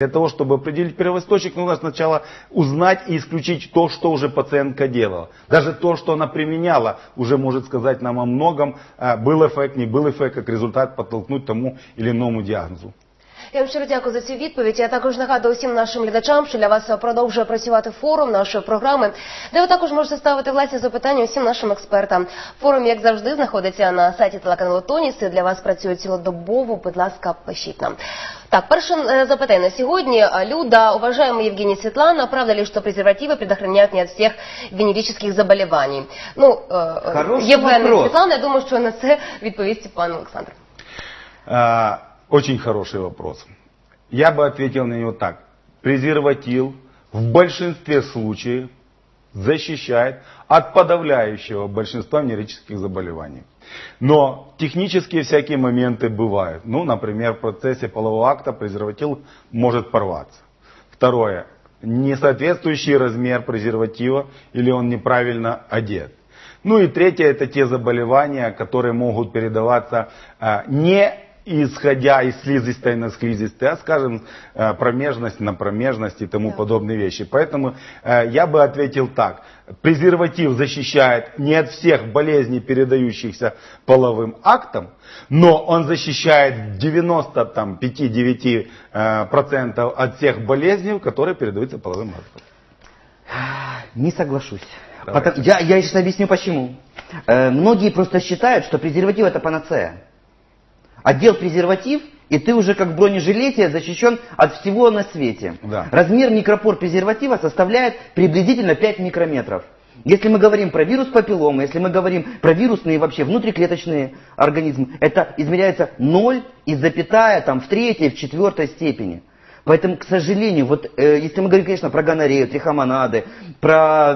Для того, чтобы определить первоисточник, нужно сначала узнать и исключить то, что уже пациентка делала. Даже то, что она применяла, уже может сказать нам о многом, а, был эффект, не был эффект, как результат подтолкнуть тому или иному диагнозу. Я вам щиро дякую за цю відповідь. Я також нагадую усім нашим глядачам, що для вас продовжує працювати форум нашої програми, де ви також можете ставити власні запитання усім нашим експертам. Форум, як завжди, знаходиться на сайті телеканалу Тоніс. і Для вас працює цілодобово. Будь ласка, пишіть нам. Так, перше е, запитання на сьогодні. Э, Люда, уважаемая Евгения Светлана, правда ли, что презервативы предохраняют не от всех венерических заболеваний? Ну, э, Хороший Євген і вопрос. Світлана, я думаю, що на це відповість пан Олександр. А, Очень хороший вопрос. Я бы ответил на него так. Презерватив в большинстве случаев защищает от подавляющего большинства венерических заболеваний. Но технические всякие моменты бывают. Ну, например, в процессе полового акта презерватив может порваться. Второе. Несоответствующий размер презерватива или он неправильно одет. Ну и третье, это те заболевания, которые могут передаваться а, не исходя из слизистой на слизистой, а скажем, э, промежность на промежность и тому Да. подобные вещи. Поэтому э, я бы ответил так. Презерватив защищает не от всех болезней, передающихся половым актом, но он защищает 95-9% э, процентов от всех болезней, которые передаются половым актом. Не соглашусь. Давайте. Потом- я, я сейчас объясню почему. Э, многие просто считают, что презерватив это панацея. Одел презерватив, и ты уже как в бронежилете защищен от всего на свете. Да. Размер микропор презерватива составляет приблизительно 5 микрометров. Если мы говорим про вирус папилломы, если мы говорим про вирусные вообще внутриклеточные организмы, это измеряется 0 и запятая там, в третьей, в четвертой степени. Поэтому, к сожалению, вот э, если мы говорим, конечно, про гонорею, трихомонады, про,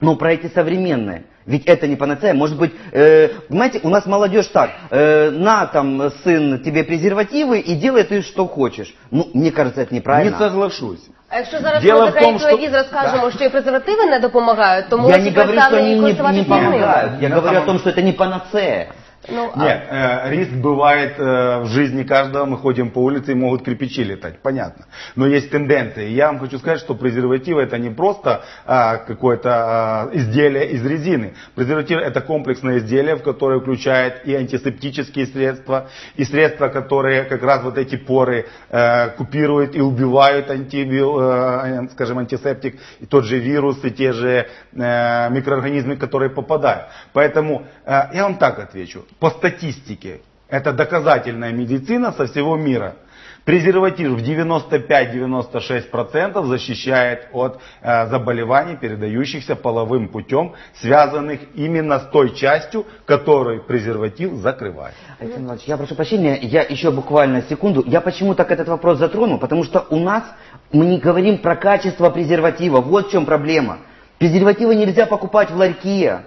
ну, про эти современные, ведь это не панацея. Может быть, э, понимаете, у нас молодежь так, э, на там, сын, тебе презервативы и делай ты что хочешь. Ну, мне кажется, это неправильно. Не соглашусь. А якщо зараз Діло ми в тому, закриємо що- телевізор, скажемо, що і презервативи не допомагають, то Я молодші не говорю, что перестануть они не, користуватися не ними. помогают. Я На говорю о самом- том, что это не панацея. Ну, а- Нет, э, риск бывает э, в жизни каждого. Мы ходим по улице и могут кирпичи летать, понятно. Но есть тенденции. Я вам хочу сказать, что презерватив это не просто а, какое-то а, изделие из резины. Презерватив это комплексное изделие, в которое включает и антисептические средства, и средства, которые как раз вот эти поры э, купируют и убивают антибио- э, скажем, антисептик, и тот же вирус, и те же э, микроорганизмы, которые попадают. Поэтому э, я вам так отвечу. По статистике, это доказательная медицина со всего мира. Презерватив в 95-96% защищает от э, заболеваний, передающихся половым путем, связанных именно с той частью, которую презерватив закрывает. Александр Иванович, я прошу прощения, я еще буквально секунду. Я почему так этот вопрос затронул? Потому что у нас мы не говорим про качество презерватива. Вот в чем проблема. Презервативы нельзя покупать в ларьке.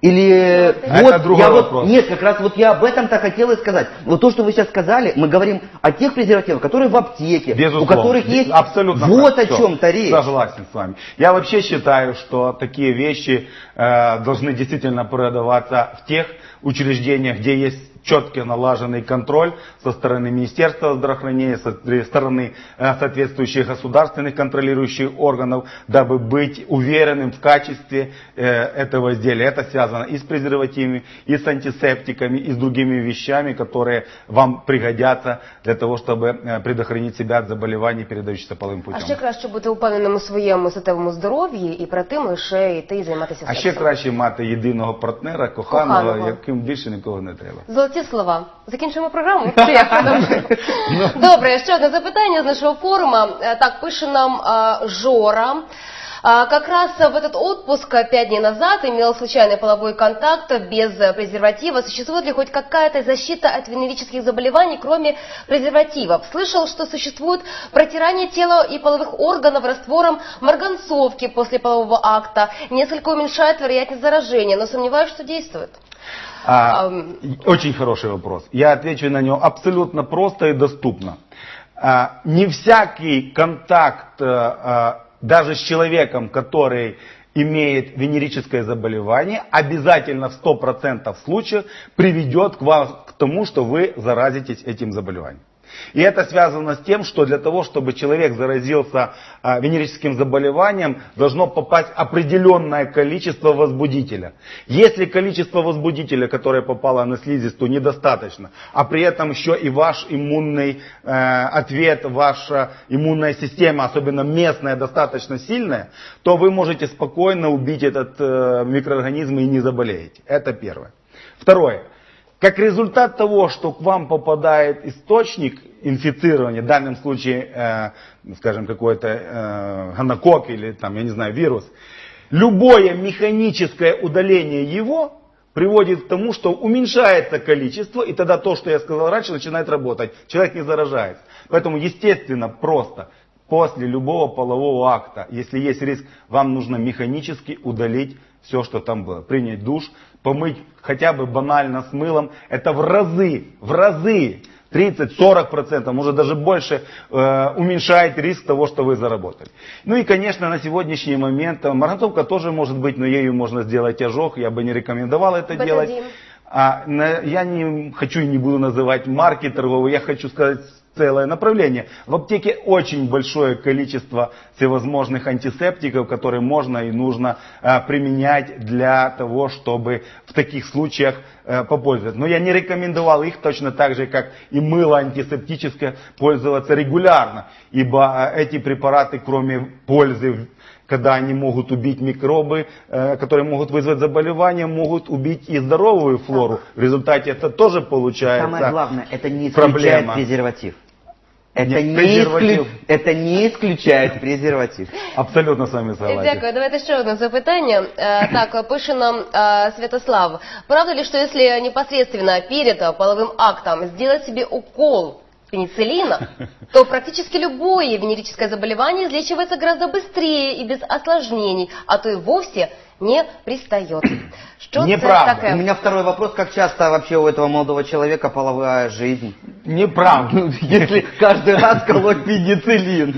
Или Это вот другой я вот нет, как раз вот я об этом так хотел и сказать. Вот то, что вы сейчас сказали, мы говорим о тех презервативах, которые в аптеке, Безусловно. у которых есть Абсолютно вот так. о Всё. чем-то речь. Согласен с вами. Я вообще считаю, что такие вещи э, должны действительно продаваться в тех учреждениях, где есть четкий налаженный контроль со стороны Министерства здравоохранения, со стороны э, соответствующих государственных контролирующих органов, дабы быть уверенным в качестве э, этого изделия. Это связано и с презервативами, и с антисептиками, и с другими вещами, которые вам пригодятся для того, чтобы э, предохранить себя от заболеваний, передающихся половым А путем. ще краще бути упевненим у своєму статевому здоров'ї і при тим лише йти і займатися А ще сексом. краще мати єдиного партнера, коханого, Коханого. яким більше нікого не треба. Золоті слова. Закінчимо програму? Чи як продовжуємо? Добре, ще одне запитання з нашого форуму. Е, Так, пише нам е, Жора. А, Как раз в этот отпуск э, пять дней назад имел случайный половой контакт без э, презерватива. Существует ли хоть какая-то защита от венерических заболеваний, кроме презервативов? Слышал, что существует протирание тела и половых органов раствором марганцовки после полового акта. Несколько уменьшает вероятность заражения, но сомневаюсь, что действует. А. Очень хороший вопрос. Я отвечу на него абсолютно просто и доступно. А, не всякий контакт, а, а, даже с человеком, который имеет венерическое заболевание, обязательно в 100% случаев приведет к, вам, к тому, что вы заразитесь этим заболеванием. И это связано с тем, что для того, чтобы человек заразился а, венерическим заболеванием, должно попасть определенное количество возбудителя. Если количество возбудителя, которое попало на слизистую, недостаточно, а при этом еще и ваш иммунный э, ответ, ваша иммунная система, особенно местная, достаточно сильная, то вы можете спокойно убить этот э, микроорганизм и не заболеете. Это первое. Второе. Как результат того, что к вам попадает источник инфицирования, в данном случае, э, скажем, какой-то э, гонокок или там, я не знаю, вирус, любое механическое удаление его приводит к тому, что уменьшается количество, и тогда то, что я сказал раньше, начинает работать. Человек не заражается. Поэтому, естественно, просто после любого полового акта, если есть риск, вам нужно механически удалить все, что там было. Принять душ, помыть хотя бы банально с мылом. Это в разы, в разы 30-40%, может даже больше, э, уменьшает риск того, что вы заработали. Ну и, конечно, на сегодняшний момент э, марганцовка тоже может быть, но ею можно сделать ожог. Я бы не рекомендовал это Бетадин. делать. А, на- я не хочу и не буду называть марки торговые, я хочу сказать целое направление. В аптеке очень большое количество всевозможных антисептиков, которые можно и нужно э, применять для того, чтобы в таких случаях э, попользоваться. Но я не рекомендовал их точно так же, как и мыло антисептическое, пользоваться регулярно, ибо э, эти препараты, кроме пользы когда они могут убить микробы, э, которые могут вызвать заболевания, могут убить и здоровую флору. В результате это тоже получается Самое главное, это не исключает проблема. презерватив. Это Нет, не, исклю- это не исключает презерватив. Абсолютно з вами согласен. Дякую. Давайте ще одне запитання. Е, Так, пише нам е, Святослав. Правда ли, что если непосредственно перед э, половым актом сделать себе укол пенициллина, то практически любое венерическое заболевание излечивается гораздо быстрее и без осложнений, а то и вовсе не пристает. Це Неправда. таке? У меня второй вопрос, как часто вообще у этого молодого человека половая жизнь? Неправда. Если каждый раз колоть пенициллин.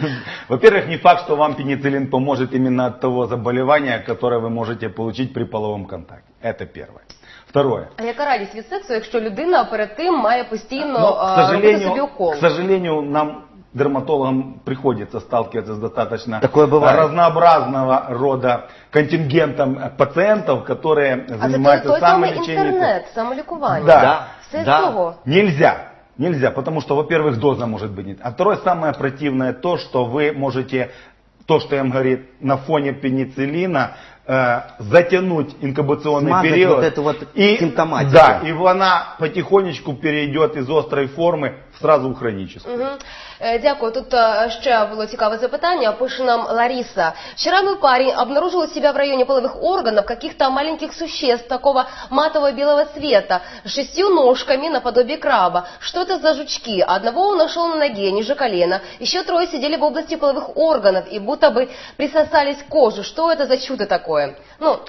Во-первых, не факт, что вам пенициллин поможет именно от того заболевания, которое вы можете получить при половом контакте. Это первое. Второе. А яка радість від сексу, якщо людина перед тим має постійно Но, к е, робити собі сожалению, укол? к сожалению, нам дерматологам приходится сталкиваться с достаточно Такое бывает. разнообразного рода контингентом э, пациентов, которые А це той, занимаются той самий самолечением. інтернет, самолікування. Да. Все да. з того. Нельзя. Нельзя, потому что, во-первых, доза может быть нет. А второе, самое противное, то, что вы можете, то, что я вам говорит, на фоне пенициллина э, затянуть инкубационный Смазать период. вот эту вот и, симптоматику. Да, и она потихонечку перейдет из острой формы сразу в хроническую. Мгм. Е, Дякую. Тут е, ще було цікаве запитання. Пише нам Лариса. Вчера мой парень обнаружил у себя в районе половых органов каких-то маленьких существ такого матового белого цвета с шестью ножками наподобие краба. Что это за жучки? Одного он нашел на ноге, ниже колена. Еще трое сидели в области половых органов и будто бы присосались к коже. Что это за чудо такое? Ну,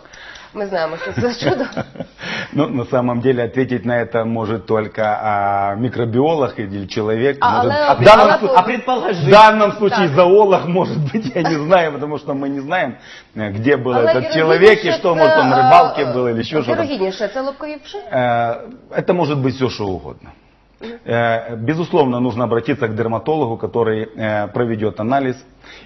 мы знаем, что это за чудо. Ну, на самом деле, ответить на это может только а, микробиолог или человек. А, может, але- в данном але- су- А В предположить? данном случае Так. зоолог, может быть, я не знаю, потому что мы не знаем, э, где был Але этот человек и вірогідніше что, це, может, он на е, рыбалке был или еще что-то. Вірогідніше, це лобкові вши? Э, Это может быть все, что угодно. Э, Безусловно, нужно обратиться к дерматологу, который э, проведет анализ.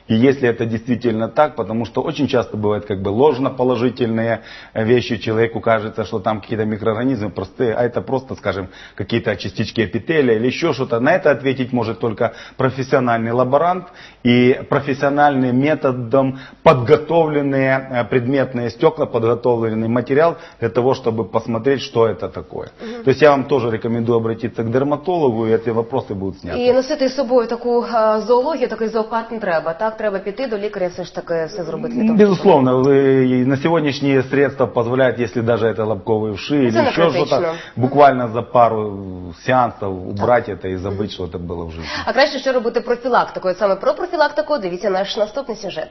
и если это действительно так, потому что очень часто бывают как бы ложноположительные э, вещи, человеку кажется, что там какие-то микроорганизмы простые, а это просто, скажем, какие-то частички эпителия или еще что-то. На это ответить может только профессиональный лаборант и профессиональным методом подготовленные э, предметные стекла, подготовленный материал для того, чтобы посмотреть, что это такое. То есть я вам тоже рекомендую обратиться к дерматологу, и эти вопросы будут сняты. І носити з собою таку е, зоологію, такий зоопарк не треба Так, треба піти до лікаря, все ж таки все зробити для того. Безусловно, вы- на сегодняшние средства позволяют, если даже это лобковые вши или Это еще критично. что-то, буквально за пару сеансов убрать это и забыть, что это было в жизни. А краще що робити профілактикою. Саме про профілактику дивіться наш наступний сюжет.